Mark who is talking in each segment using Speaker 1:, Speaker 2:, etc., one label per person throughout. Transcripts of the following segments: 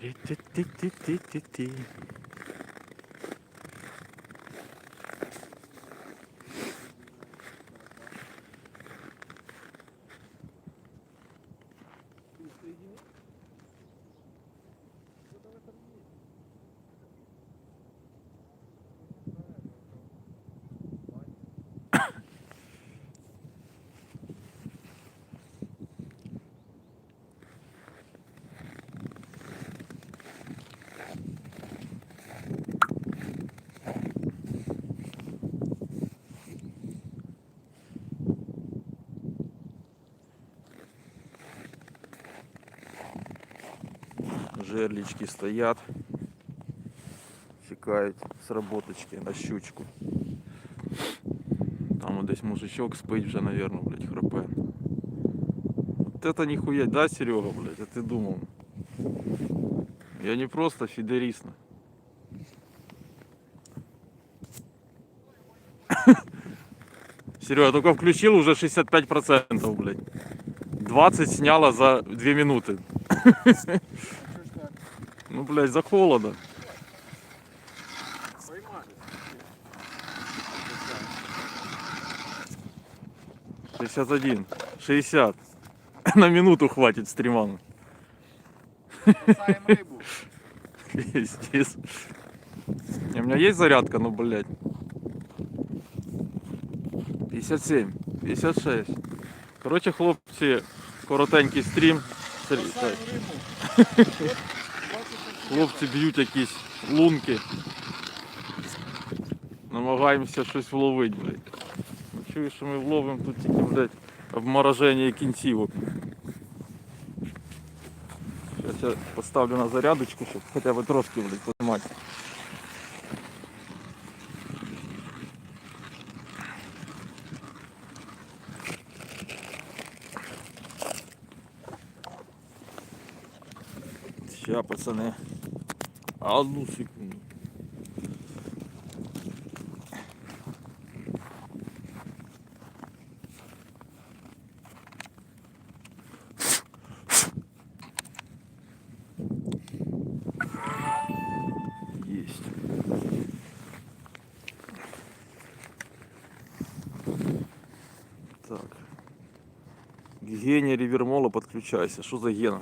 Speaker 1: Тирі-ти-ти-ти-ти-ти. Жерлічки стоять. Чекають сработочки на щучку. Там от десь мужичок спить вже, наверное, блядь, храпе. Вот это нихуя, да, Серега, блядь, а ты думал? Я не просто фидерист. Серега, только включил уже 65%, блядь. 20 сняла за 2 минуты. Блядь, за холодно. Шестьдесят один. Шестьдесят. На минуту хватит
Speaker 2: рыбу.
Speaker 1: Пиздец. У меня есть зарядка, ну, блядь. 57, 56. Коротше, хлопці, коротенький стрім.
Speaker 2: Спасаем
Speaker 1: так,
Speaker 2: рыбу.
Speaker 1: Хлопці б'ють якісь лунки. Намагаємося щось вловити, блядь. Ну, Чую, що ми вловимо тут тільки, блядь, обмороження кінцівок. Зараз я поставлю на зарядочку, щоб хоча б трошки, блядь, потримати. Ща, пацани. Одну секунду. Есть. Так. Гене Ривермола подключайся. Что за гена?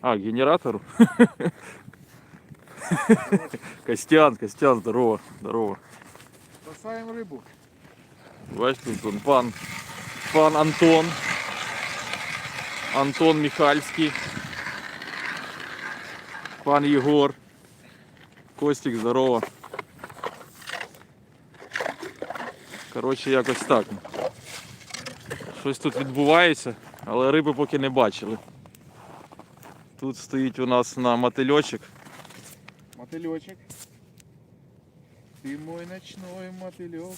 Speaker 1: А, к генератору? Костян, Костян, здорово, здорово.
Speaker 2: Спасаем рыбу.
Speaker 1: Бачите, тут он пан, пан Антон. Антон Михальський. Пан Єгор. Костік, здорово. Коротше, якось так. Щось тут відбувається, але риби поки не бачили. Тут стоїть у нас на мотильочок
Speaker 2: Мотылечек. Ты мой ночной мотылек.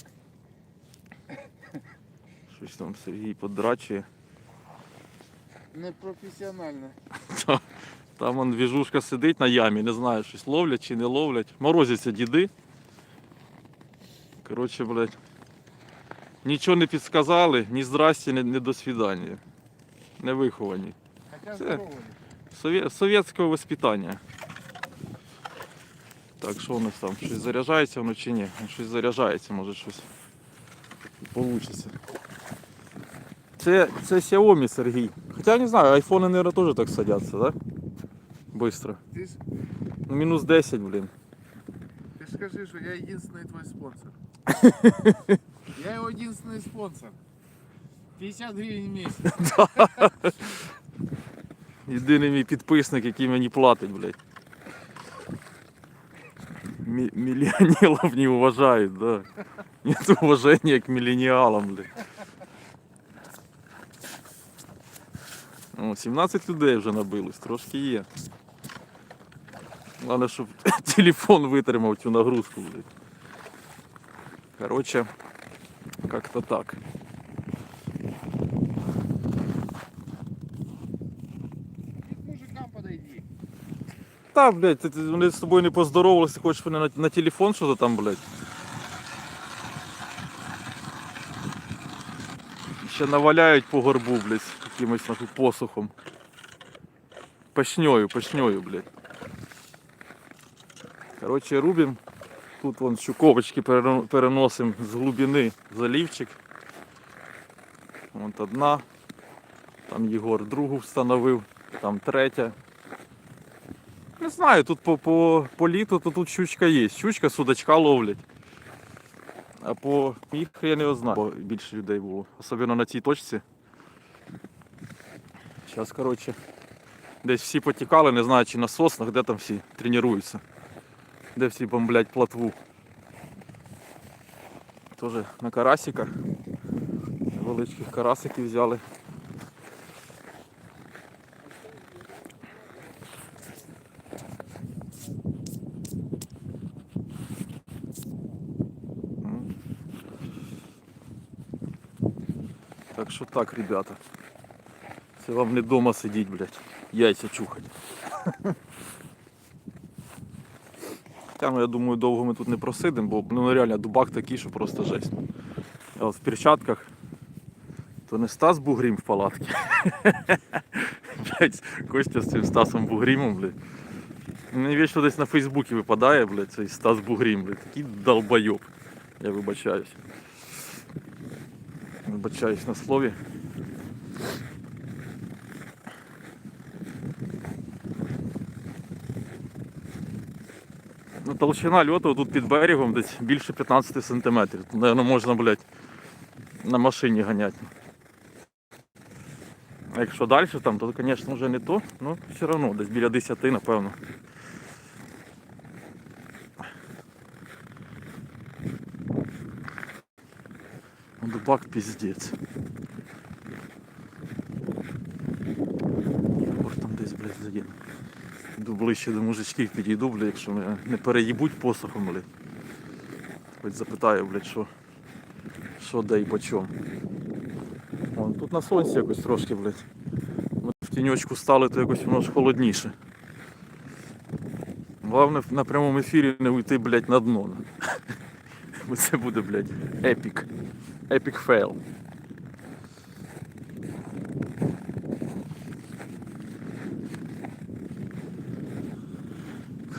Speaker 1: Щось там Сергій подрачує.
Speaker 2: Непрофесіонально.
Speaker 1: Там он двіжушка сидить на ямі, не знаю, щось ловлять чи не ловлять. Морозяться діди. Коротше, блядь. Нічого не підсказали, ні здрасті, ні, ні до свидання. Не виховані.
Speaker 2: Хотя
Speaker 1: Це-
Speaker 2: здоровый.
Speaker 1: Совє... Совєтського воспитання. Так, що у нас там? Щось заряджається воно чи ні? Ну, Щось заряджається, може щось вийде. Це, це Xiaomi, Сергій. Хоча я не знаю, айфони, мабуть, теж так садяться, так? Да? Быстро.
Speaker 2: Ты, с-
Speaker 1: Ну, мінус 10, блін.
Speaker 2: ты ж скажи, что я единственный твой спонсор. Я его единственный спонсор. 50 гривен в месяц.
Speaker 1: Єдиний мій підписник, який мені платить, блядь. Мільйонерів не вважають, да. Нет уважения к міленіалам, блядь. О, 17 людей вже набилось, трошки є. Головне, щоб телефон витримав цю нагрузку, блядь. Короче, как-то так. Та, блядь, ти, ти- вони з тобою не поздоровалися, хочеш вони на, на телефон що-то там, блядь. Ще наваляють по горбу, блядь, якимось нахуй посухом. Пашньою, пашньою, блядь. Коротше, рубим. Тут вон щуковочки перено- переносимо з глибини залівчик. От одна. Там Єгор другу встановив, там третя. Не знаю, тут по, по, по літу то тут щучка є. Щучка, судачка ловлять. А по їх я не знаю, бо більше людей було. Особливо на цій точці. Зараз, коротше, десь всі потікали, не знаю, чи на соснах, де там всі тренуються. Де всі бомблять платву. Тоже на карасиках. Величких карасиків взяли. Що так, ребята. Це вам не вдома сидіть, блядь, яйця чухать. Ну, я думаю, довго ми тут не просидимо, бо ну, реально дубак такий, що просто жесть. А от в перчатках то не Стас Бугрім в палатці. Блять, Костя з цим Стасом Бугрімом, блядь. Мені вічно десь на Фейсбуці випадає, блядь, цей Стас Бугрім, блядь. Такий долбойоб. Я вибачаюсь. Вибачаюсь на слові. Ну, толщина льоту тут під берегом десь більше 15 сантиметрів. Тут, Наверно, можна, блядь, на машині ганяти. А якщо далі там, то, звісно, вже не то, ну все одно, десь біля 10, напевно. Дубак піздець. Єгор там десь, блядь, задіяно. Йду ближче до мужичків підійду, блядь, якщо мене не переїбуть посохом, блядь. Хоч запитаю, блядь, що, що де і по чому. Вон, тут на сонці якось трошки, блядь. Ми в тіньочку стали, то якось воно ж холодніше. Головне на прямому ефірі не уйти, блядь, на дно. Бо це буде, блядь, епік. Епік Fail.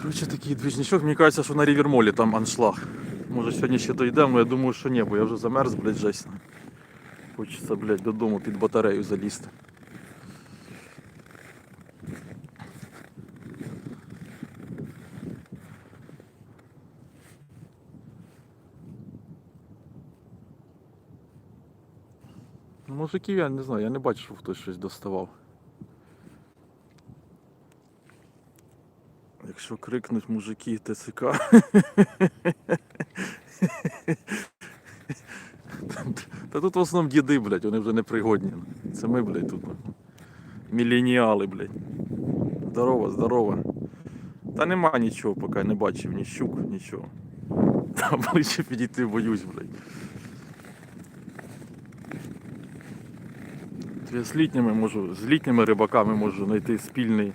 Speaker 1: Коротше, такий движничок. мені кажеться, що на рівермолі там аншлаг. Може сьогодні ще дійдемо, я думаю, що ні, бо я вже замерз, блядь, жесть. Хочеться, блядь, додому під батарею залізти. Мужиків я не знаю, я не бачу, що хтось щось доставав. Якщо крикнуть мужики ТЦК. Та тут в основному діди, блядь, вони вже непригодні. Це ми, блядь, тут. Міленіали, блядь. Здорово, здорово. Та нема нічого, поки не бачив, ні щук, нічого. Та ближче підійти боюсь, блядь. От З літніми можу, з літніми рибаками можу знайти спільний,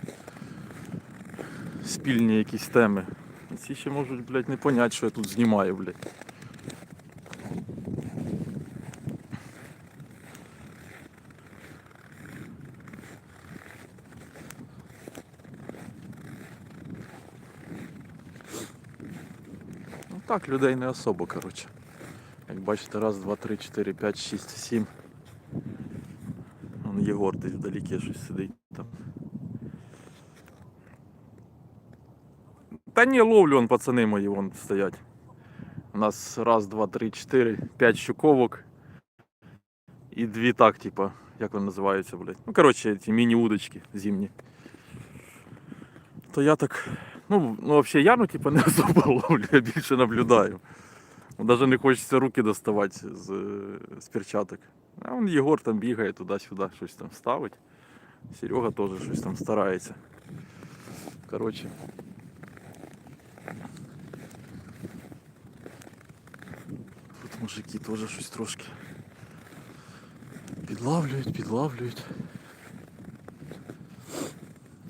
Speaker 1: спільні якісь теми. А Ці ще можуть, блядь, не понять, що я тут знімаю, блядь. Ну так, людей не особо, коротше. Як бачите, раз, два, три, чотири, п'ять, шість, сім. Вон Єгор десь вдалеке щось сидить там. Та ні, ловлю он пацани мої вон стоять. У нас раз, два, три, чотири, п'ять щуковок. І дві так, типа, як вони називаються, блядь. Ну, коротше, ці міні-удочки зимні. То я так. Ну, ну взагалі я ну, типа, не особо ловлю, я більше наблюдаю. Навіть не хочеться руки доставати з, з перчаток. А он Єгор там бігає туди-сюди, щось там ставить. Серега теж щось там старається. Коротше. Тут мужики теж щось трошки підлавлюють, підлавлюють.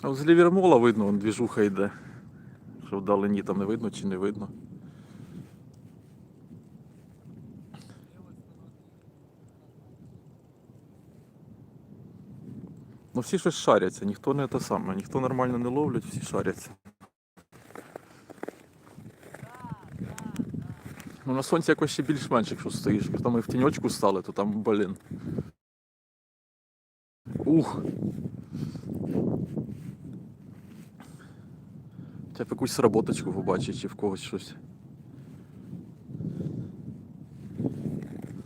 Speaker 1: А з лівермола видно, вон двіжуха йде. Що вдалині там не видно чи не видно. Ну всі щось шаряться, ніхто не те саме, ніхто нормально не ловлять, всі шаряться. Ну на сонці якось ще більш-менш, якщо стоїш. Коли ми в тіньочку стали, то там, блін. Ух. Хоча якусь роботочку побачить чи в когось щось.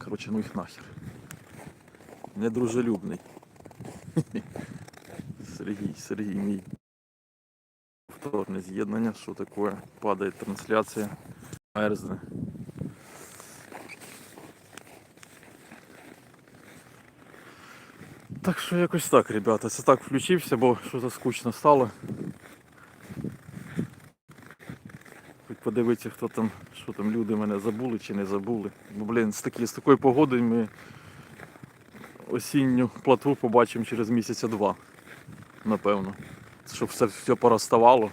Speaker 1: Коротше, ну їх нахер. Недружелюбний. Сергій, Сергій мій. Повторне з'єднання, що таке? Падає трансляція. Мерзне. Так що якось так, ребята. Це так включився, бо щось скучно стало. Хоч подивитися, хто там, що там люди мене забули чи не забули. Бо, блін, з, такі, з такою погодою ми осінню платву побачимо через місяця два. Напевно. Щоб все, все пороставало.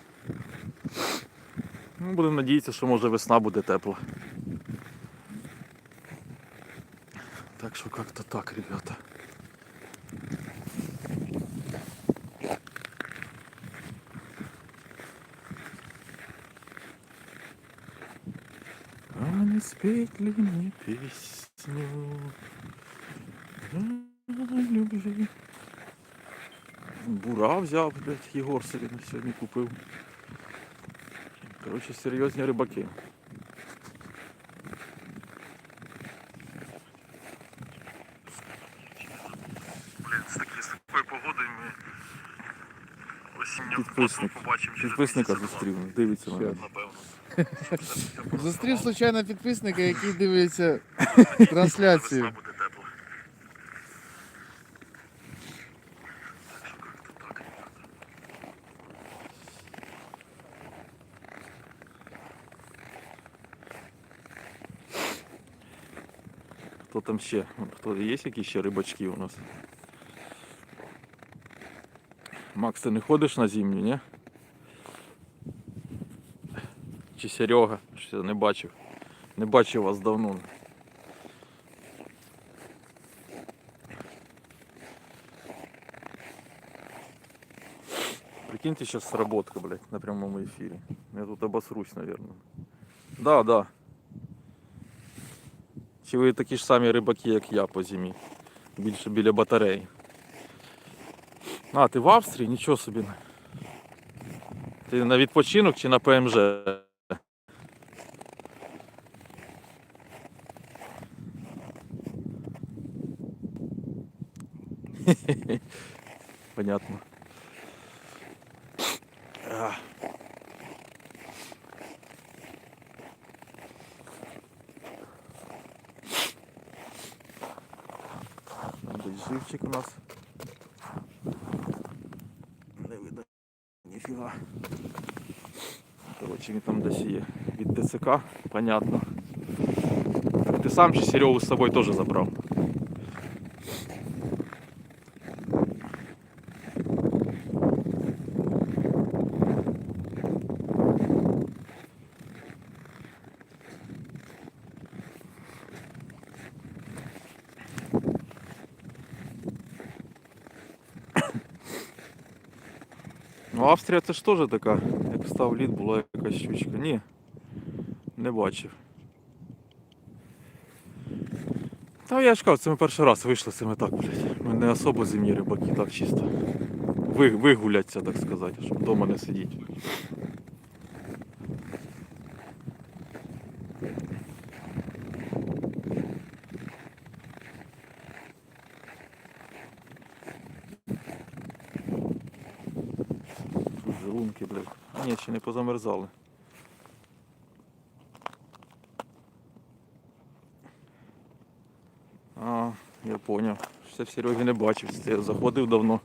Speaker 1: Ну, будемо надіятися, що може весна буде тепла. Так що как-то так, ребята. А не спеть ли мне песню взяв, блядь, Єгор собі на сьогодні купив. Коротше, серйозні рибаки. Блін, з такі- такою погодою ми осінню
Speaker 3: Підписник. Підписника зустрів, дивиться мене.
Speaker 1: Напевно.
Speaker 2: Зустрів случайно підписника, який дивиться трансляцію.
Speaker 1: Там ще? Хто є якісь ще рибачки у нас? Макс, ти не ходиш на зимню, ні? Чи Серега? Ще не бачив. Не бачив вас давно. Прикиньте, сейчас сработка, блядь, на прямом эфире. Я тут обосрусь, наверное. Да, да. Чи ви такі ж самі рибаки, як я по зимі? Більше біля батареї. А, ти в Австрії? Нічого собі. Ти на відпочинок чи на ПМЖ? від ТЦК, понятно. Ти сам чи Серегу з собою теж забрав? Ну, Австрія це ж теж така, як став лід, була якась щучка. Ні, не бачив. Та я ж кажу, це ми перший раз вийшли це ми так, блядь. Ми не особо зимні рибаки, так чисто. Ви, вигуляться, так сказати, щоб вдома не сидіти. Желунки, блядь. Ні, ще не позамерзали. А, я поняв. Ще в Сереги не бачив, я заходив давно.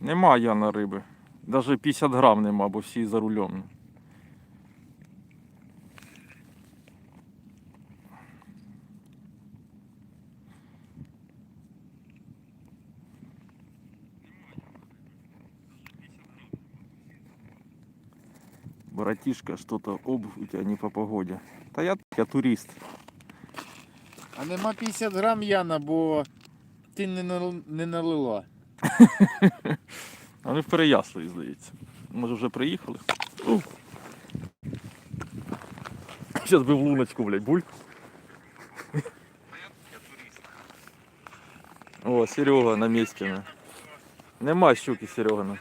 Speaker 1: Нема я на риби. Навіть 50 грам нема, бо всі за рулем. Братишка, что-то обувь у тебя не по погоде. Та я, я турист.
Speaker 2: А нема 50 грам Яна, бо ти не, нал- не налила.
Speaker 1: Вони в Переяславі, здається. Може вже приїхали. Зараз би в луночку, блядь, буль. О, Серега на місці. Нема щуки Серегана.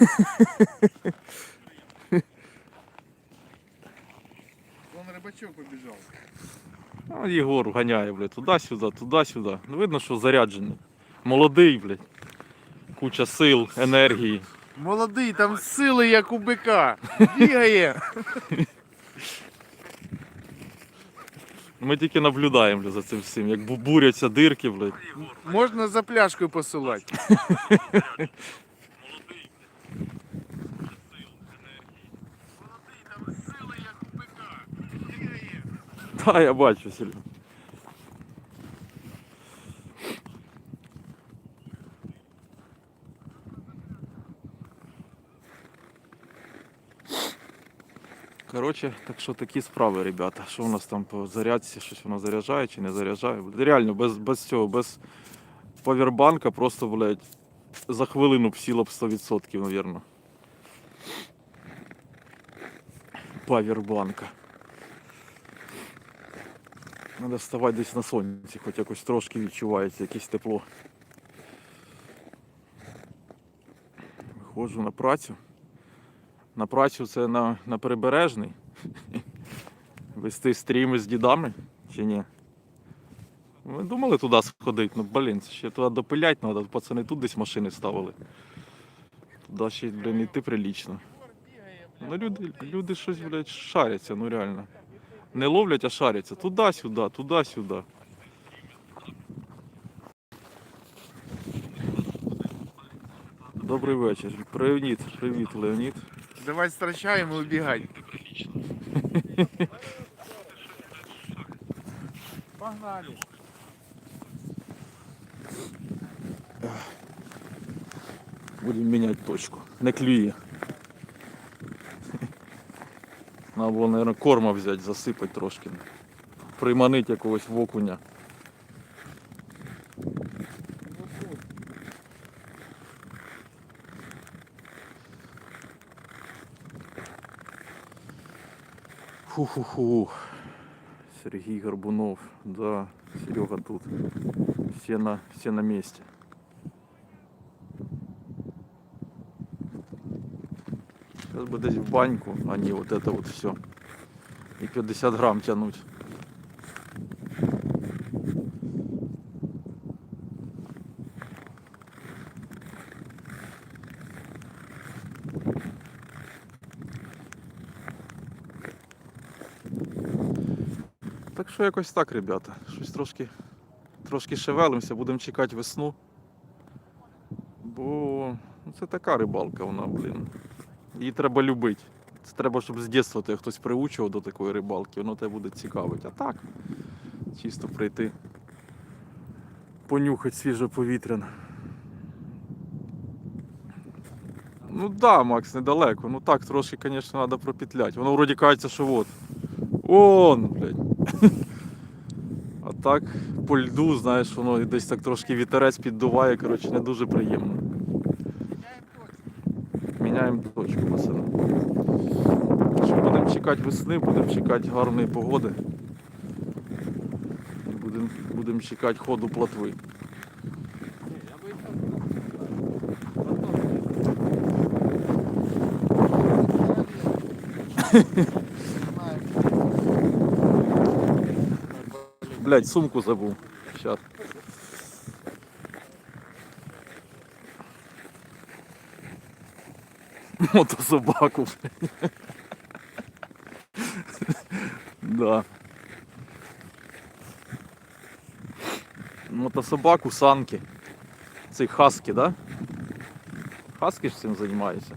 Speaker 2: Рыбачок побежал.
Speaker 1: А Єгор ганяє, блядь, туди-сюди, туди-сюди. Ну, видно, що заряджений. Молодий, блядь. Куча сил, енергії.
Speaker 2: Молодий, там сили як у бика. Бігає.
Speaker 1: Ми тільки наблюдаємо блядь, за цим всім, як бу- буряться дирки, блядь.
Speaker 2: Можна за пляшкою посилати.
Speaker 1: Та я бачу, Серега. Коротше, так що такі справи, ребята. Що у нас там по зарядці, щось воно заряджає чи не заряджає. Реально, без, без цього, без павербанка просто, блядь, за хвилину б сіло б 100%, мабуть. Павербанка. Треба вставати десь на сонці, хоч якось трошки відчувається якесь тепло. Виходжу на працю. На працю це на, на прибережний. Вести стріми з дідами чи ні? Ми думали туди сходити, ну блін, ще туди допилять треба, пацани тут десь машини ставили. Туди ще, блін, йти прилічно. Ну люди, люди щось, блядь, шаряться, ну реально. Не ловлять, а шаряться. Туди-сюди, туди-сюди. Добрий вечір. Привіт, привіт, Леонід.
Speaker 2: Давай страчаємо і убігай. Погнали.
Speaker 1: Будемо міняти точку. Не клює. Треба було, мабуть, корма взяти, засипати трошки. Приманити якогось в окуня. Фу-ху-ху. Сергій Горбунов. Да, Серега тут. Все на, все на месте. Сейчас бы десь в баньку, а не вот это вот все. И 50 грамм тянуть. Так що якось так, ребята. Щось трошки, трошки шевелимося, будемо чекати весну. Бо ну, це така рибалка вона, блін. Її треба любити. Це треба, щоб з дитинства тебе хтось приучував до такої рибалки, воно тебе буде цікавити. А так, чисто прийти, понюхати свіже повітря. Ну да, Макс, недалеко. Ну так, трошки, звісно, треба пропетляти. Воно вроді кажеться, що от. Он, блядь. А так, по льду, знаєш, воно десь так трошки вітерець піддуває, коротше, не дуже приємно. Міняємо точку, пацани. Будемо чекати весни, будемо чекати гарної погоди. І Будемо будем чекати ходу плотви. Блять, сумку забув. Щас. Мотособаку. Да. Мотособаку, санки. Цей хаски, да? Хаски ж цим займаються.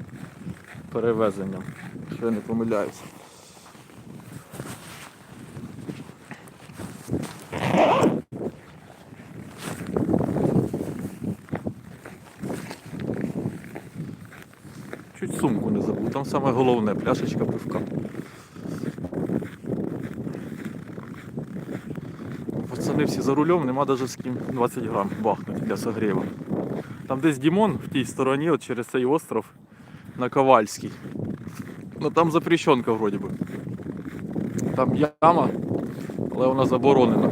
Speaker 1: Перевезенням. Якщо я не помиляюся. Чуть сумку забув. Там саме головне пляшечка пивка. Пацани всі за рулем, нема навіть з ким 20 грам бахнути для согріва. Там десь Дімон в тій стороні, от через цей остров на Ковальський. Ну там запрещенка вроді би. Там яма, але вона заборонена.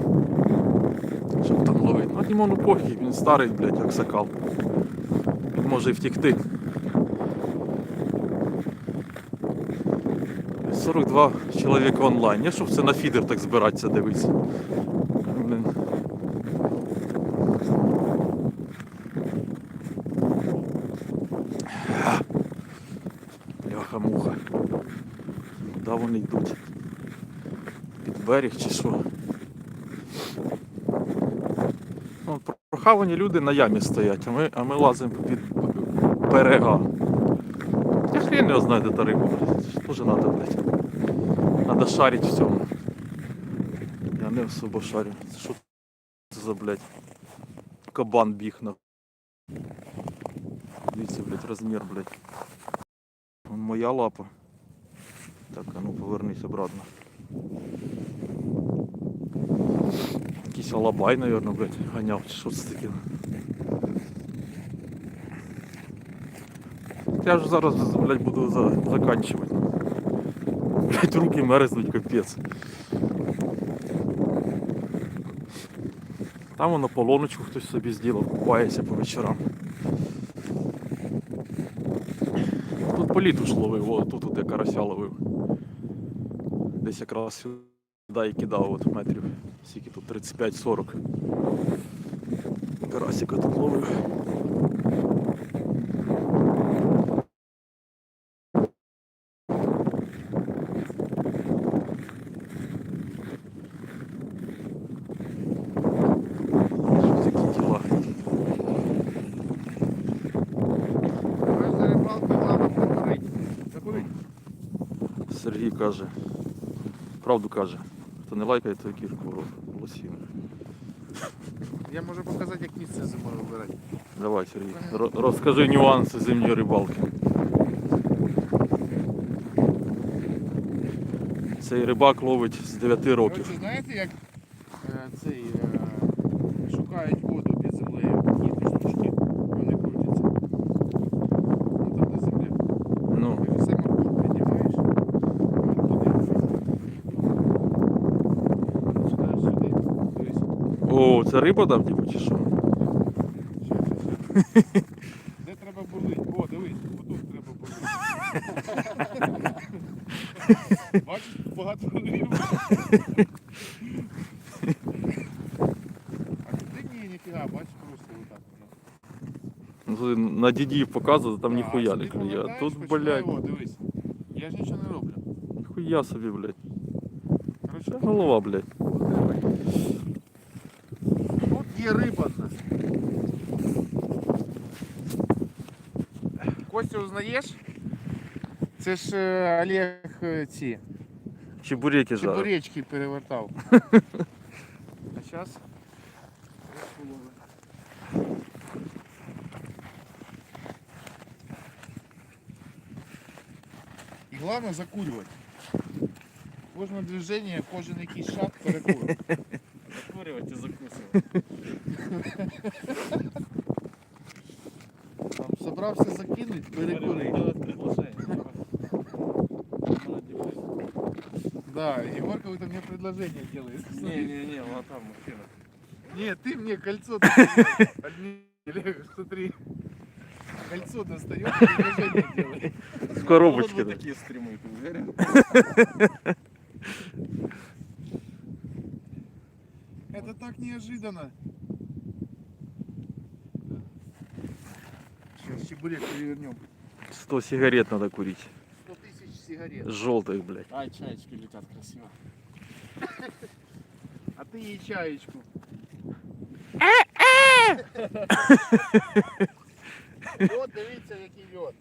Speaker 1: Щоб там ловити. А Дімону пофіг, він старий, блядь, як сакал. Він може і втікти. 42 чоловіка онлайн. Я щоб це на фідер так збиратися, дивись. Блін. Бляха-муха. Куди вони йдуть? Під берег чи що? Ну, прохавані люди на ямі стоять, а ми, а ми лазимо під берега. Я хрен його знаю, де та блядь. Тоже надо, блядь. Надо шарить в. Я не особо шарю. Це що це за, блядь, кабан біг на. Дивіться, блядь, розмір, блядь. Вон моя лапа. Так, а ну повернись обратно. Якийсь алабай, наверное, блядь, ганяв, чи що це таке. Я ж зараз, блядь, буду за... заканчивать. Блядь, руки мерзнуть, капець. Там воно полоночку хтось собі зробив, купається по вечорам. Тут по літу ж ловив, о, тут я карася ловив. Десь якраз сюди кидав от метрів. Скільки тут 35-40. Карасика тут ловив. Що такі діла?
Speaker 2: Знаєш, за рибалку головне прикурить. Закурить.
Speaker 1: Сергій каже, правду каже, хто не лайкає, той кірку лосіну.
Speaker 2: Я можу показати, як місце зимою вибирати.
Speaker 1: Давай, Сергій, розкажи нюанси зимньої рибалки. Цей рибак ловить з 9 років.
Speaker 2: Коротше, знаєте, як е, цей е, шукають
Speaker 1: це риба там, типу, чи що?
Speaker 2: Щас, щас, щас. Де треба бурлить? О, дивись, отут треба бурлить. Бачиш, багато риб. А туди ні, ніфіга, бачиш, просто отак.
Speaker 1: Ну, туди на дідів показувати, там
Speaker 2: Да,
Speaker 1: ніхуя
Speaker 2: а
Speaker 1: не
Speaker 2: сюди
Speaker 1: клює. А
Speaker 2: повертаєш,
Speaker 1: Тут,
Speaker 2: починає,
Speaker 1: блядь,
Speaker 2: О, дивись. Я ж нічого не роблю.
Speaker 1: ніхуя собі, блядь.
Speaker 2: Короче,
Speaker 1: Це голова, блядь.
Speaker 2: є риба в нас. Костю узнаєш? Це ж е, Олег е, ці
Speaker 1: Чебуреки жарить.
Speaker 2: чебуречки перевертав. А зараз І головне закурювати. Кожне движення, кожен якийсь шаг перекурювати.
Speaker 3: Закуривать и закусывать.
Speaker 2: Там собрався закинуть.
Speaker 3: Молодец.
Speaker 2: Да, Егор какое-то мне предложение делает.
Speaker 3: Не-не-не, вот там мужчина.
Speaker 2: Нет, ты мне кольцо достаешь. Олег, смотри. Кольцо достаешь, предложение делает.
Speaker 1: В коробочці.
Speaker 3: Вот такие стримы, ты уверен?
Speaker 2: Это так неожиданно. Сейчас чебурек перевернем.
Speaker 1: 100 сигарет надо курить.
Speaker 2: 100 тысяч сигарет.
Speaker 1: Желтых, блядь.
Speaker 3: Ай, чаечки летят красиво.
Speaker 2: А ты ей чаечку. От дивіться, який льот.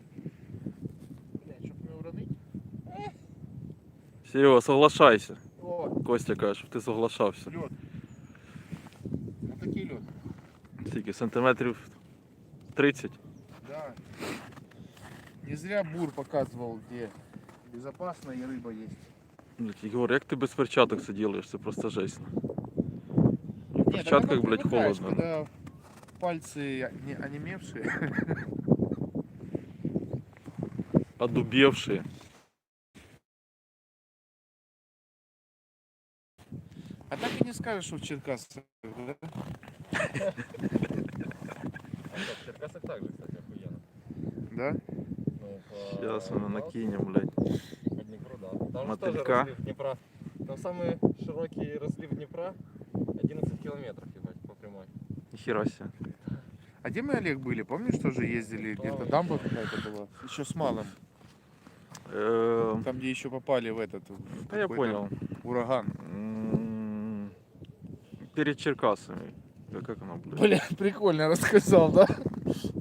Speaker 2: Бля, щоб не уронити.
Speaker 1: Серега, соглашайся.
Speaker 2: О,
Speaker 1: Костя каже, щоб ти соглашався.
Speaker 2: льот. Отакий льот.
Speaker 1: Скільки? Сантиметрів 30.
Speaker 2: Зря Бур показывал, где безопасно и рыба есть.
Speaker 1: Блядь, Ігор, як ти без перчаток це робиш? Це просто жесть. В
Speaker 2: так
Speaker 1: перчатках,
Speaker 2: оно
Speaker 1: блядь,
Speaker 2: привыкаешь,
Speaker 1: холодно.
Speaker 2: Когда пальцы не онемевшие.
Speaker 1: Одубевшие.
Speaker 2: А так и не скажешь, что в Черкасах, да?
Speaker 3: В Черкасах так же, кстати, охуенно.
Speaker 2: Да?
Speaker 1: Сейчас мы накинем, блядь.
Speaker 3: По Днепру, да. Там же тоже
Speaker 1: Мотылька.
Speaker 3: разлив Днепра. Там самый широкий разлив Днепра 11 километров, ебать, по прямой.
Speaker 1: Нихера себе.
Speaker 2: А где мы, Олег, были? Помнишь, тоже ездили? Где-то дамба какая-то была? Еще с малым.
Speaker 1: Эм,
Speaker 2: Там, где еще попали в этот в
Speaker 1: Да я
Speaker 2: какой-то
Speaker 1: понял.
Speaker 2: ураган.
Speaker 1: М, Перед Черкасами. Да как оно, блядь?
Speaker 2: Бля, прикольно рассказал, да?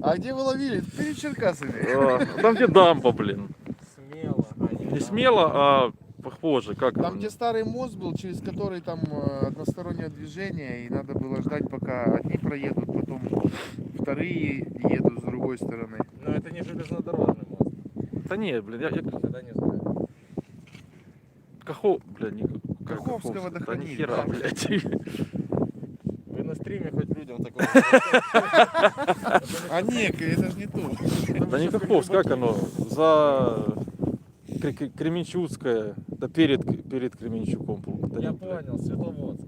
Speaker 2: А где вы ловили? Перед Черкасами.
Speaker 1: А, Там, где дамба, блин.
Speaker 3: Смело. А, не,
Speaker 1: смело, а похоже. Как
Speaker 2: Там, где старый мост был, через который там э, одностороннее движение, и надо было ждать, пока одни проедут, потом вторые едут с другой стороны.
Speaker 3: Но это не железнодорожный мост.
Speaker 1: Да не, блин, я, я
Speaker 3: Тогда не знаю.
Speaker 1: Кахов, блядь, не как
Speaker 2: Каховское
Speaker 1: Да
Speaker 2: водохранилище.
Speaker 1: нихера, блядь.
Speaker 3: Вы на стриме хоть людям такое
Speaker 2: А не, это же не то.
Speaker 1: Да не Каховск, как оно? За Кре- Кре- Кременчугское, да перед, перед Кременчуком. Да
Speaker 3: Я
Speaker 1: нет,
Speaker 3: понял, Светловодск.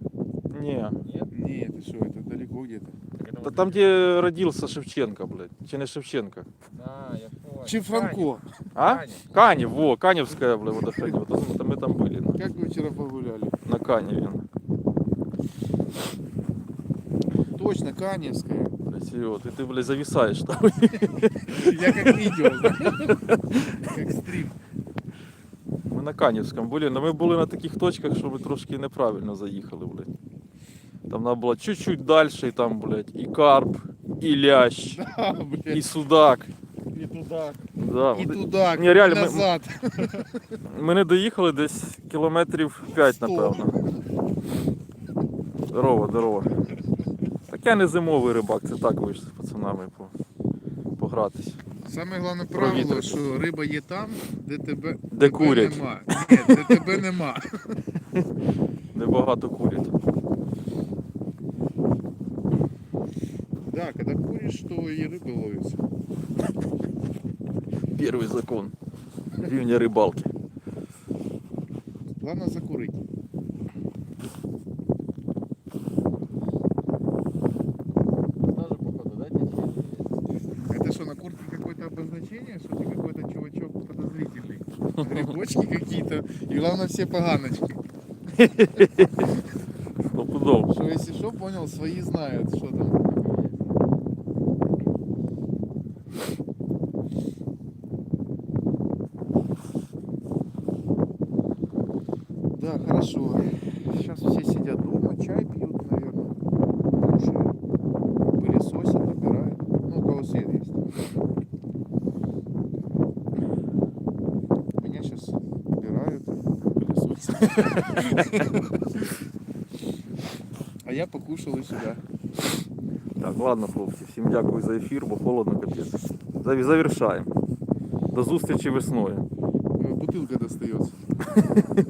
Speaker 1: Не.
Speaker 3: Нет?
Speaker 2: Не, ты что, это далеко где-то.
Speaker 1: Да
Speaker 3: вот-
Speaker 1: там, где родился Шевченко, блядь. Чи не Шевченко?
Speaker 3: А, я понял.
Speaker 2: Франко.
Speaker 1: А?
Speaker 3: Канев.
Speaker 1: Во, Каневская, блядь, водохранилище. Вот это мы там были,
Speaker 2: Как вы вчера погуляли?
Speaker 1: на Каневе.
Speaker 2: Точно, Каневская.
Speaker 1: Блядь, Серёг, ты, ты, блядь, зависаешь там.
Speaker 2: Я как видео, знаешь, как стрим.
Speaker 1: Ми на Канівському були, але ми були на таких точках, що ми трошки неправильно заїхали, блядь. Там треба було чуть-чуть далі, і там, блядь, і карп, і лящ,
Speaker 2: А,
Speaker 1: і
Speaker 2: блядь.
Speaker 1: судак.
Speaker 3: И туда.
Speaker 1: Да.
Speaker 2: І туди,
Speaker 1: Ні, реально, ми-
Speaker 2: назад.
Speaker 1: Ми не доїхали десь кілометрів 5,
Speaker 2: Сто.
Speaker 1: напевно. Здорово, здорово. Так я не зимовий рибак, це так вийшло з пацанами по, погратись.
Speaker 2: Саме головне правило, що риба є там, де тебе,
Speaker 1: Де
Speaker 2: тебе
Speaker 1: курять.
Speaker 2: нема. Ні, де тебе нема.
Speaker 1: Небагато курять.
Speaker 2: Да, когда куришь, то и рыба ловится.
Speaker 1: Перший закон рівня рибалки.
Speaker 2: Главное закурить.
Speaker 3: Тоже, походу, да, течение?
Speaker 2: Это что, на куртке какое-то обозначение, что ты какой-то чувачок подозрительный? Грибочки какие-то, и главное все поганочки. Что если что, понял, свои знают, что там. А я покушал и сюда.
Speaker 1: Так, ладно, хлопці, всім дякую за ефір, бо холодно капець. Заві- Завершаємо. До зустрічі весною.
Speaker 2: Бутилка Бутылка достается.